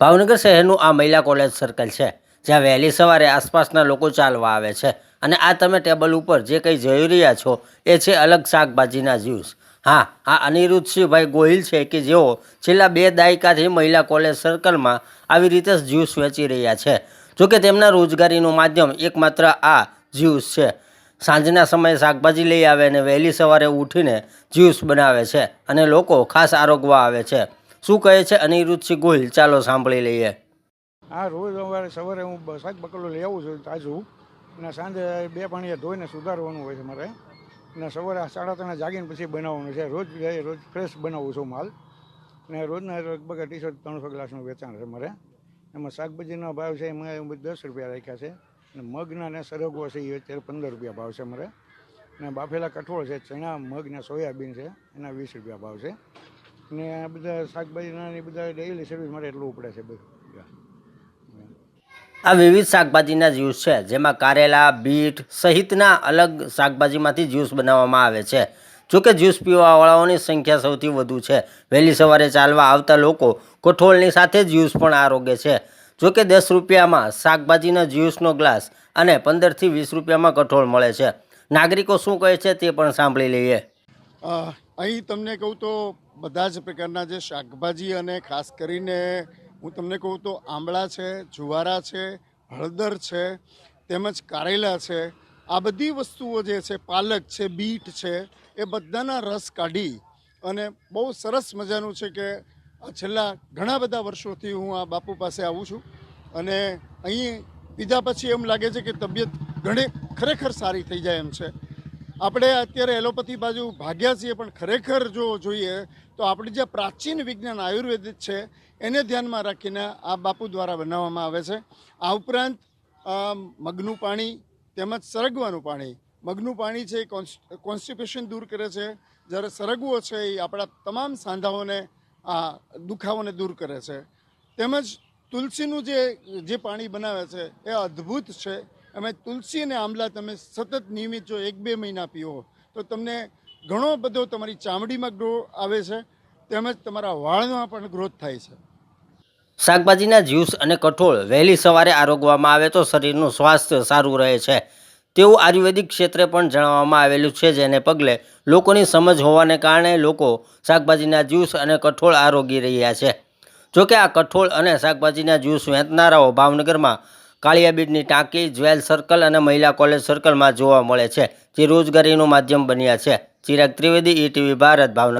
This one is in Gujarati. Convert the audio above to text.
ભાવનગર શહેરનું આ મહિલા કોલેજ સર્કલ છે, જ્યાં વહેલી સવારે આસપાસના લોકો ચાલવા આવે છે અને આ તમે ટેબલ ઉપર જે કંઈ જોઈ રહ્યા છો એ છે અલગ શાકભાજીના જ્યુસ. હા, આ અનિરુદ્ધસિંહભાઈ ગોહિલ છે કે જેઓ છેલ્લા બે દાયકાથી મહિલા કોલેજ સર્કલમાં આવી રીતે જ્યુસ વેચી રહ્યા છે. જોકે તેમના રોજગારીનું માધ્યમ એકમાત્ર આ જ્યુસ છે. સાંજના સમયે શાકભાજી લઈ આવે અને વહેલી સવારે ઉઠીને જ્યુસ બનાવે છે અને લોકો ખાસ આરોગવા આવે છે. શું કહે છે અનિરુદ્ધસિંહ ગોહિલ? ચાલો સાંભળી લઈએ. હા, રોજ અમારે સવારે હું શાક બકલો લઈ આવું છું તાજું. અને સાંજે બે પાણીએ ધોઈને સુધારવાનું હોય છે મારે. અને સવારે સાડા ત્રણે જાગીને પછી બનાવવાનું છે. રોજ રોજ ફ્રેશ બનાવું છું માલ. ને રોજના લગભગ અઢીસો ત્રણસો ગ્લાસનું વેચાણ છે મારે. એમાં શાકભાજીનો ભાવ છે એમાં દસ રૂપિયા રાખ્યા છે. અને મગના ને સરગવો છે એ અત્યારે પંદર રૂપિયા ભાવ છે મારે. અને બાફેલા કઠોળ છે, ચણા, મગ ને સોયાબીન છે, એના વીસ રૂપિયા ભાવ છે. ને આ બધા શાકભાજીના ને એ બધા ડેઇલી સર્વિસ માટે એટલું ઉપડે છે બધું. આ વિવિધ શાકભાજીના જ્યુસ છે જેમાં કારેલા બીટ સહિતના અલગ શાકભાજીમાંથી જ્યુસ બનાવવામાં આવે છે. જોકે જ્યુસ પીવાવાળાઓની સંખ્યા સૌથી વધુ છે. વહેલી સવારે ચાલવા આવતા લોકો કઠોળની સાથે જ્યુસ પણ આરોગે છે. જોકે દસ રૂપિયામાં શાકભાજીના જ્યુસનો ગ્લાસ અને પંદરથી વીસ રૂપિયામાં કઠોળ મળે છે. નાગરિકો શું કહે છે તે પણ સાંભળી લઈએ. અહીં તમને કહું તો બધા જ પ્રકારના જે શાકભાજી અને ખાસ કરીને હું તમને કહું તો આંબળા છે, જુવારા છે, હળદર છે, તેમજ કારેલા છે, આ બધી વસ્તુઓ જે છે, પાલક છે, બીટ છે, એ બધાના રસ કાઢી અને બહુ સરસ મજાનું છે કે છેલ્લા ઘણા બધા વર્ષોથી હું આ બાપુ પાસે આવું છું અને અહીં પીધા પછી એમ લાગે છે કે તબિયત ઘણી ખરેખર સારી થઈ જાય એમ છે. આપણે અત્યારે એલોપેથી બાજુ ભાગ્યા છીએ, પણ ખરેખર જો જોઈએ, તો આપણે જે પ્રાચીન વિજ્ઞાન આયુર્વેદિક છે, એને ધ્યાનમાં રાખીને આ બાપુ દ્વારા બનાવવામાં આવે છે. આ ઉપરાંત મગનું પાણી તેમજ સરગવાનું પાણી. મગનું પાણી છે એ કોન્સ્ટિપેશન દૂર કરે છે. જ્યારે સરગવો છે એ આપણા તમામ સાંધાઓને, આ દુખાવોને દૂર કરે છે. તેમજ તુલસીનું જે જે પાણી બનાવે છે એ અદ્ભુત છે. અમે તુલસી અને આમલા તમે સતત નિયમિત જો એક બે મહિના પીઓ, તો તમને ઘણો બધો તમારી ચામડીમાં ગ્રો આવે છે, તેમજ તમારા વાળમાં પણ ગ્રોથ થાય છે. શાકભાજીના જ્યુસ અને કઠોળ વહેલી સવારે આરોગવામાં આવે તો શરીરનું સ્વાસ્થ્ય સારું રહે છે. તેવું આયુર્વેદિક ક્ષેત્રે પણ જણાવવામાં આવેલું છે, જેને પગલે લોકોની સમજ હોવાને કારણે લોકો શાકભાજીના જ્યુસ અને કઠોળ આરોગી રહ્યા છે. જોકે આ કઠોળ અને શાકભાજીના જ્યુસ વેચનારાઓ ભાવનગરમાં કાળિયાબીડની ટાંકી, જ્વેલ સર્કલ અને મહિલા કોલેજ સર્કલમાં જોવા મળે છે, જે રોજગારીનું માધ્યમ બન્યા છે. ચિરાગ ત્રિવેદી ઈટીવી ભારત, ભાવનગર.